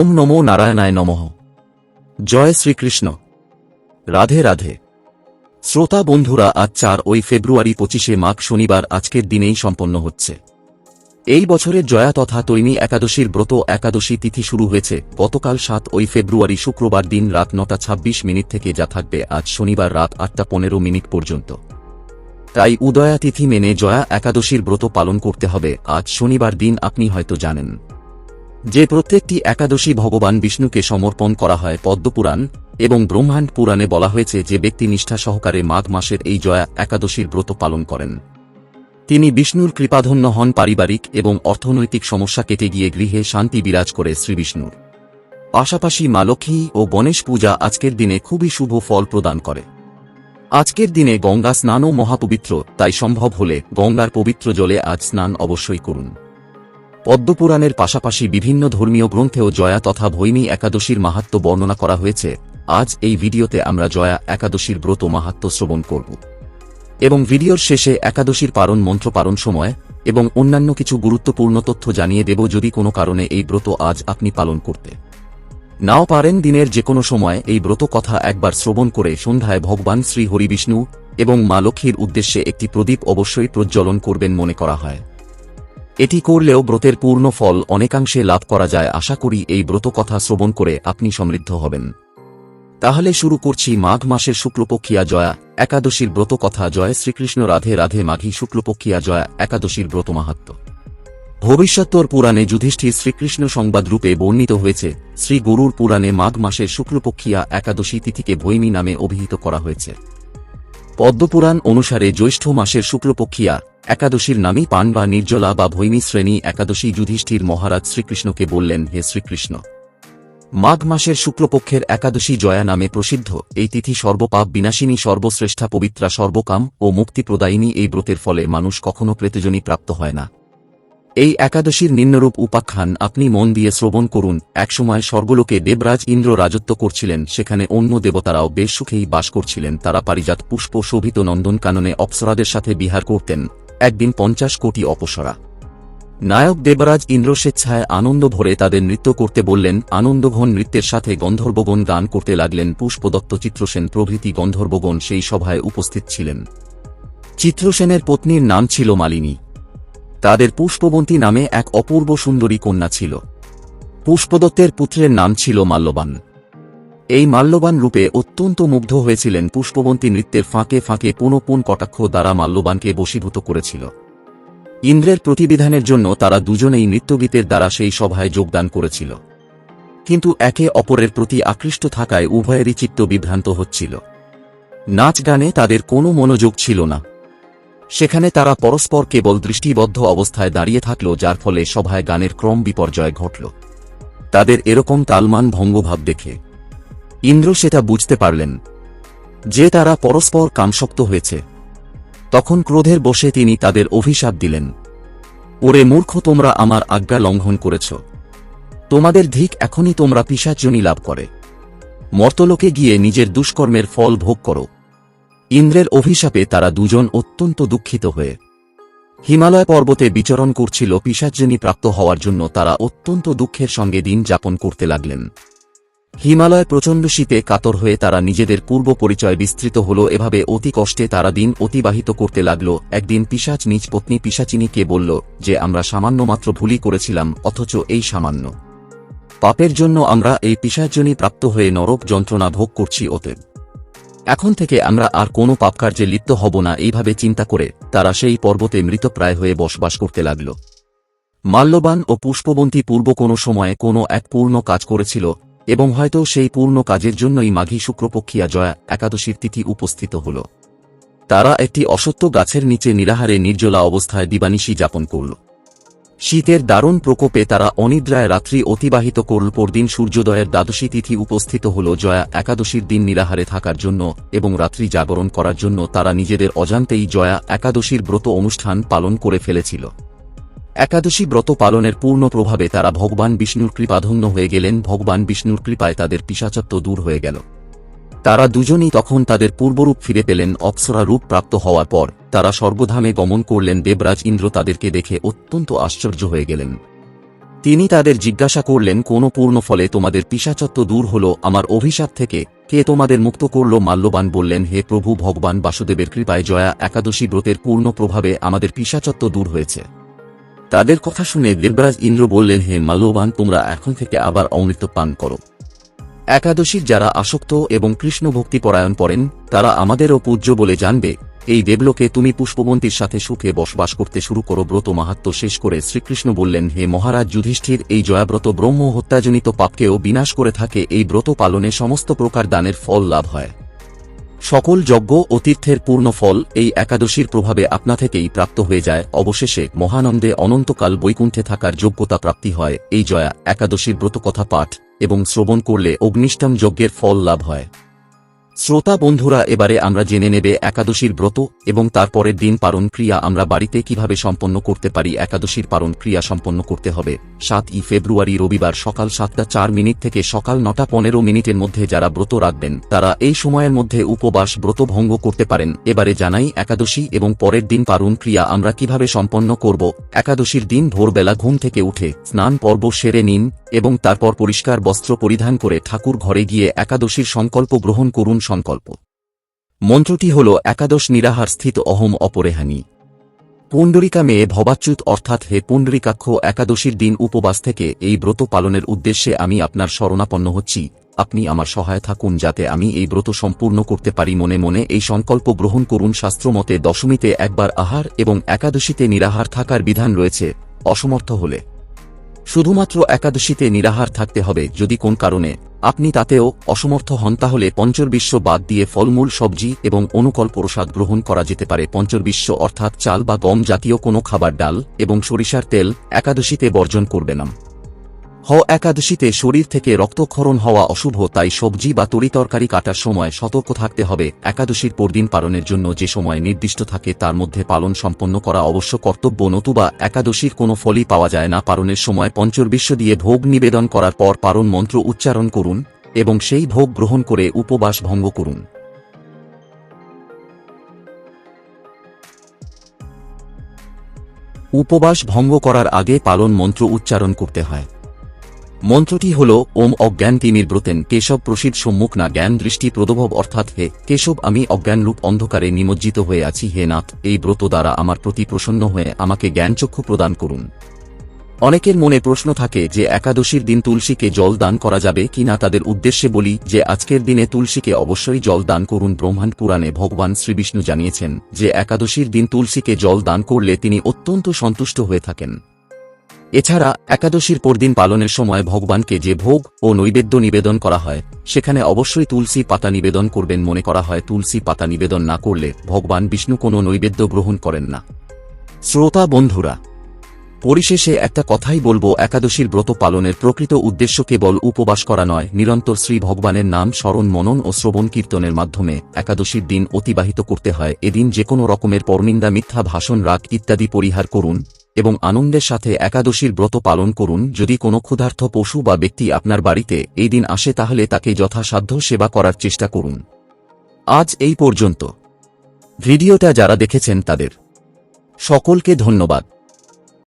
ওম নমো নারায়ণায় নমঃ। জয় শ্রীকৃষ্ণ। রাধে রাধে। শ্রোতা বন্ধুরা, আজ চার ওই ফেব্রুয়ারি পঁচিশে মাঘ শনিবার আজকের দিনেই সম্পন্ন হচ্ছে। এই বছরের জয়া তথা তৈনী একাদশীর ব্রত একাদশী তিথি শুরু হয়েছে। গতকাল সাত ওই ফেব্রুয়ারি শুক্রবার দিন রাত নটা ছাব্বিশ মিনিট থেকে যা থাকবে আজ শনিবার রাত আটটা পনেরো মিনিট পর্যন্ত। তাই উদয়া তিথি মেনে জয়া একাদশীর ব্রত পালন করতে হবে। আজ শনিবার দিন আপনি হয়তো জানেন। যে প্রত্যেকটি একাদশী ভগবান বিষ্ণুকে সমর্পণ করা হয় পদ্মপুরাণ এবং ব্রহ্মাণ্ড পুরাণে বলা হয়েছে যে ব্যক্তি নিষ্ঠা সহকারে মাঘ মাসের এই জয়া একাদশীর ব্রত পালন করেন। তিনি বিষ্ণুর কৃপাধন্য হন পারিবারিক এবং অর্থনৈতিক সমস্যা কেটে গিয়ে গৃহে শান্তি বিরাজ করে শ্রীবিষ্ণুর পাশাপাশি মা লক্ষ্মী ও গণেশ পূজা আজকের দিনে খুবই শুভ ফল প্রদান করে। আজকের দিনে গঙ্গা স্নানও মহাপবিত্র, তাই সম্ভব হলে গঙ্গার পবিত্র জলে আজ স্নান অবশ্যই করুন। পদ্মপুরাণের পাশাপাশি বিভিন্ন ধর্মীয় গ্রন্থেও জয়া তথা ভৈমী একাদশীর মাহাত্ম বর্ণনা করা হয়েছে। আজ এই ভিডিওতে আমরা জয়া একাদশীর ব্রত মাহাত্ম শ্রবণ করব। এবং ভিডিওর শেষে একাদশীর পারণ মন্ত্র পারণ সময় এবং অন্যান্য কিছু গুরুত্বপূর্ণ তথ্য জানিয়ে দেব যদি কোনো কারণে এই ব্রত আজ আপনি পালন করতে নাও পারেন দিনের যে কোনো সময় এই ব্রত কথা একবার শ্রবণ করে সন্ধ্যায় ভগবান শ্রী হরিবিষ্ণু এবং মা লক্ষ্মীর উদ্দেশ্যে একটি প্রদীপ অবশ্যই প্রজ্বলন করবেন মনে করা হয়। এটি করলেও ব্রতের পূর্ণ ফল অনেকাংশে লাভ করা যায়। আশা করি এই ব্রত কথা শ্রবণ করে আপনি সমৃদ্ধ হবেন। তাহলে শুরু করছি মাঘ মাসের শুক্লপক্ষিয়া জয়া। একাদশীর ব্রত কথা জয়। শ্রীকৃষ্ণ রাধে রাধে মাঘী শুক্লপক্ষিয়া জয়া। একাদশীর ব্রত মাহাত্ম। ভবিষ্যত্তর পুরাণে যুধিষ্ঠির শ্রীকৃষ্ণ সংবাদ রূপে বর্ণিত হয়েছে শ্রী গরুর পুরাণে মাঘ মাসের শুক্লপক্ষিয়া একাদশী তিথিকে ভৈমী নামে অভিহিত করা হয়েছে। পদ্মপুরাণ অনুসারে জ্যৈষ্ঠ মাসের শুক্লপক্ষিয়া একাদশীর নামই পান বা নির্জলা বা ভৈমী শ্রেণি একাদশী যুধিষ্ঠির মহারাজ শ্রীকৃষ্ণকে বললেন, হে শ্রীকৃষ্ণ, মাঘ মাসের শুক্লপক্ষের একাদশী জয়া নামে প্রসিদ্ধ। এই তিথি সর্বপাপ বিনাশিনী, সর্বশ্রেষ্ঠা পবিত্রা, সর্বকাম ও মুক্তিপ্রদায়িনী এই ব্রতের ফলে মানুষ কখনো প্রেতজনী প্রাপ্ত হয় না। এই একাদশীর নিম্নরূপ উপাখ্যান আপনি মন দিয়ে শ্রবণ করুন। একসময় স্বর্গলোকে দেবরাজ ইন্দ্র রাজত্ব করছিলেন, সেখানে অন্য দেবতারাও বেশ সুখেই বাস করছিলেন। তারা পারিজাত পুষ্প শোভিত নন্দনকাননে অপ্সরাদের সাথে বিহার করতেন। একদিন পঞ্চাশ কোটি অপসরা। নায়ক দেবরাজ ইন্দ্র স্বেচ্ছায় আনন্দ ভরে তাদের নৃত্য করতে বললেন, আনন্দঘন নৃত্যের সাথে গন্ধর্বগণ গান করতে লাগলেন। পুষ্পদত্ত চিত্রসেন প্রভৃতি গন্ধর্বগণ সেই সভায় উপস্থিত ছিলেন। চিত্রসেনের পত্নীর নাম ছিল মালিনী। তাদের পুষ্পবন্তী নামে এক অপূর্ব সুন্দরী কন্যা ছিল। পুষ্পদত্তের পুত্রের নাম ছিল মাল্যবান। এই মাল্যবান রূপে অত্যন্ত মুগ্ধ হয়েছিলেন পুষ্পবন্তী নৃত্যের ফাঁকে ফাঁকে পুনঃপুন কটাক্ষ দ্বারা মাল্যবানকে বশীভূত করেছিল। ইন্দ্রের প্রতিবিধানের জন্য তারা দুজনেই নৃত্যগীতের দ্বারা সেই সভায় যোগদান করেছিল। কিন্তু একে অপরের প্রতি আকৃষ্ট থাকায় উভয়েরই চিত্ত বিভ্রান্ত হচ্ছিল। নাচ গানে তাদের কোনো মনোযোগ ছিল না। সেখানে তারা পরস্পর কেবল দৃষ্টিবদ্ধ অবস্থায় দাঁড়িয়ে থাকল, যার ফলে সভায় গানের ক্রম বিপর্যয় ঘটল। তাদের এরকম তালমান ভঙ্গভাব দেখে। ইন্দ্র সেটা বুঝতে পারলেন যে তারা পরস্পর কামশক্ত হয়েছে। তখন ক্রোধের বসে তিনি তাদের অভিশাপ দিলেন। ওরে মূর্খ, তোমরা আমার আজ্ঞা লঙ্ঘন করেছ। তোমাদের ধিক এখনই তোমরা পিসাচজনী লাভ করে। মর্তলোকে গিয়ে নিজের দুষ্কর্মের ফল ভোগ করো। ইন্দ্রের অভিশাপে তারা দুজন অত্যন্ত দুঃখিত হয়ে হিমালয় পর্বতে বিচরণ করছিল পিসাচজনী প্রাপ্ত হওয়ার জন্য তারা অত্যন্ত দুঃখের সঙ্গে দিন যাপন করতে লাগলেন। হিমালয় প্রচণ্ড শীতে কাতর হয়ে তারা নিজেদের পূর্ব পরিচয় বিস্তৃত হল, এভাবে অতি কষ্টে তারা দিন অতিবাহিত করতে লাগল। একদিন পিসাচ নিজ পত্নী পিসাচিনীকে বলল যে, আমরা সামান্য মাত্র ভুলই করেছিলাম, অথচ এই সামান্য পাপের জন্য আমরা এই পিসাচজনী প্রাপ্ত হয়ে নরক যন্ত্রণা ভোগ করছি, অতএব এখন থেকে আমরা আর কোনো পাপকার্যে লিপ্ত হব না, এইভাবে চিন্তা করে তারা সেই পর্বতে মৃতপ্রায় হয়ে বসবাস করতে লাগল। মাল্যবান ও পুষ্পবন্তী পূর্ব কোনো সময়ে কোনো এক পূর্ণ কাজ করেছিল, এবং হয়তো সেই পূর্ণ কাজের জন্যই মাঘী শুক্রপক্ষিয়া জয়া একাদশীর তিথি উপস্থিত হল। তারা একটি অসত্য গাছের নিচে নিরাহারে নির্জলা অবস্থায় দিবানিশি যাপন করল। শীতের দারুণ প্রকোপে তারা অনিদ্রায় রাত্রি অতিবাহিত করল। পরদিন সূর্যোদয়ের দ্বাদশী তিথি উপস্থিত হল। জয়া একাদশীর দিন নিরাহারে থাকার জন্য এবং রাত্রি জাগরণ করার জন্য তারা নিজেদের অজান্তেই জয়া একাদশীর ব্রত অনুষ্ঠান পালন করে ফেলেছিল। একাদশী ব্রত পালনের পূর্ণ প্রভাবে তারা ভগবান বিষ্ণুর কৃপাধন্য হয়ে গেলেন। ভগবান বিষ্ণুর কৃপায় তাদের পিসাচত্ব দূর হয়ে গেল। তারা দুজনেই তখন তাদের পূর্বরূপ ফিরে পেলেন অপ্সরা রূপ প্রাপ্ত হওয়ার পর। তারা স্বর্গধামে গমন করলেন, দেবরাজ ইন্দ্র তাদেরকে দেখে অত্যন্ত আশ্চর্য হয়ে গেলেন। তিনি তাদের জিজ্ঞাসা করলেন, কোন পূর্ণ ফলে তোমাদের পিসাচত্ব দূর হল? আমার অভিশাপ থেকে কে তোমাদের মুক্ত করল? মাল্যবান বললেন, হে প্রভু ভগবান, বাসুদেবের কৃপায় জয়া একাদশী ব্রতের পূর্ণ প্রভাবে আমাদের পিসাচত্ব দূর হয়েছে। তাদের কথা শুনে দেবরাজ ইন্দ্র বললেন, হে মাল্যবান, তোমরা এখন থেকে আবার অমৃত পান করো। একাদশীর যারা আসক্ত এবং কৃষ্ণ ভক্তি পরায়ণ পড়েন তারা আমাদেরও পূজ্য বলে জানবে, এই দেবলোকে তুমি পুষ্পবন্তীর সাথে সুখে বসবাস করতে শুরু করো ব্রত মাহাত্ম শেষ করে শ্রীকৃষ্ণ বললেন, হে মহারাজ যুধিষ্ঠির, এই জয়াব্রত ব্রহ্ম হত্যাজনিত পাপকেও বিনাশ করে থাকে, এই ব্রত পালনে সমস্ত প্রকার দানের ফল লাভ হয়। সকল যজ্ঞ ও তীর্থের পূর্ণ ফল এই একাদশীর প্রভাবে আপনা থেকেই প্রাপ্ত হয়ে যায়। অবশেষে মহানন্দে অনন্তকাল বৈকুণ্ঠে থাকার যোগ্যতা প্রাপ্তি হয়। এই জয়া একাদশীর ব্রতকথা পাঠ এবং শ্রবণ করলে অগ্নিষ্টম যজ্ঞের ফল লাভ হয়। শ্রোতা বন্ধুরা, এবারে আমরা জেনে নেবে একাদশীর ব্রত এবং তারপরের দিন পালন ক্রিয়া আমরা বাড়িতে কীভাবে সম্পন্ন করতে পারি, একাদশীর পালন ক্রিয়া সম্পন্ন করতে হবে। সাত ই ফেব্রুয়ারি রবিবার সকাল সাতটা চার মিনিট থেকে সকাল নটা পনেরো মিনিটের মধ্যে যারা ব্রত রাখবেন, তারা এই সময়ের মধ্যে উপবাস ব্রত ভঙ্গ করতে পারেন। এবারে জানাই একাদশী এবং পরের দিন পালন ক্রিয়া আমরা কীভাবে সম্পন্ন করব। একাদশীর দিন ভোরবেলা ঘুম থেকে উঠে স্নান পর্ব সেরে নিন এবং তারপর পরিষ্কার বস্ত্র পরিধান করে ঠাকুর ঘরে গিয়ে একাদশীর সংকল্প গ্রহণ করুন সংকল্প। মন্ত্রটি হল, একাদশ নিরাহার স্থিত অহম অপরেহানি। পুণ্ডরিকা মেয়ে ভবাচ্যুত অর্থাৎ হে পুণ্ডরিকাক্ষ, একাদশীর দিন উপবাস থেকে এই ব্রত পালনের উদ্দেশ্যে আমি আপনার শরণাপন্ন হচ্ছি। আপনি আমার সহায় থাকুন যাতে আমি এই ব্রত সম্পূর্ণ করতে পারি মনে মনে এই সংকল্প গ্রহণ করুন। শাস্ত্রমতে দশমীতে একবার আহার এবং একাদশীতে নিরাহার থাকার বিধান রয়েছে। অসমর্থ হলে শুধুমাত্র একাদশীতে নিরাহার থাকতে হবে যদি কোন কারণে। আপনি তাতেও অসমর্থ হন তাহলে পঞ্চর্বিশ্ব বাদ দিয়ে ফলমূল, সবজি এবং অনুকল প্রসাদ গ্রহণ করা যেতে পারে। পঞ্চর্বিশ্ব অর্থাৎ চাল বা গম জাতীয় কোনো খাবার, ডাল এবং সরিষার তেল একাদশীতে বর্জন করবে না। হ একাদশীতে শরীর থেকে রক্তক্ষরণ হওয়া অশুভ, তাই সবজি বা তরিতরকারি কাটার সময় সতর্ক থাকতে হবে। একাদশীর পরদিন পালনের জন্য যে সময় নির্দিষ্ট থাকে তার মধ্যে পালন সম্পন্ন করা অবশ্য কর্তব্য, নতুবা একাদশীর কোনো ফলই পাওয়া যায় না। পালনের সময় পঞ্চর্বিশ্ব দিয়ে ভোগ নিবেদন করার পর পারণ মন্ত্র উচ্চারণ করুন এবং সেই ভোগ গ্রহণ করে উপবাস ভঙ্গ করুন। উপবাস ভঙ্গ করার আগে পালন মন্ত্র উচ্চারণ করতে হয়। মন্ত্রটি হল, ওম অজ্ঞান তিমির ব্রতেন, কেশব প্রসিদ্ধ সম্মুখ না জ্ঞান দৃষ্টি প্রদভব, অর্থাৎ হে, কেশব, আমি অজ্ঞানরূপ অন্ধকারে নিমজ্জিত হয়ে আছি, হে নাথ, এই ব্রত দ্বারা আমার প্রতি প্রসন্ন হয়ে আমাকে জ্ঞানচক্ষু প্রদান করুন। অনেকের মনে প্রশ্ন থাকে যে, একাদশীর দিন তুলসীকে জল দান করা যাবে কি না? তাদের উদ্দেশ্যে বলি যে, আজকের দিনে তুলসীকে অবশ্যই জল দান করুন। ব্রহ্মাণ্ড পুরাণে ভগবান শ্রীবিষ্ণু জানিয়েছেন যে, একাদশীর দিন তুলসীকে জল দান করলে তিনি অত্যন্ত সন্তুষ্ট হয়ে থাকেন। এছাড়া একাদশীর পরদিন পালনের সময় ভগবানকে যে ভোগ ও নৈবেদ্য নিবেদন করা হয়, সেখানে অবশ্যই তুলসী পাতা নিবেদন করবেন মনে করা হয়। তুলসী পাতা নিবেদন না করলে ভগবান বিষ্ণু কোনো নৈবেদ্য গ্রহণ করেন না। শ্রোতা বন্ধুরা, পরিশেষে একটা কথাই বলব। একাদশীর ব্রত পালনের প্রকৃত উদ্দেশ্য কেবল উপবাস করা নয়, নিরন্তর শ্রী ভগবানের নাম স্মরণ, মনন ও শ্রবণ কীর্তনের মাধ্যমে একাদশীর দিন অতিবাহিত করতে হয়। এদিন যে কোনো রকমের পরনিন্দা, মিথ্যা, ভাষণ, রাগ ইত্যাদি পরিহার করুন। এবং আনন্দের সাথে একাদশীর ব্রত পালন করুন। যদি কোনো ক্ষুধার্থ পশু বা ব্যক্তি আপনার বাড়িতে এই দিন আসে, তাহলে তাকে যথাসাধ্য সেবা করার চেষ্টা করুন। আজ এই পর্যন্ত। ভিডিওটা যারা দেখেছেন তাদের সকলকে ধন্যবাদ।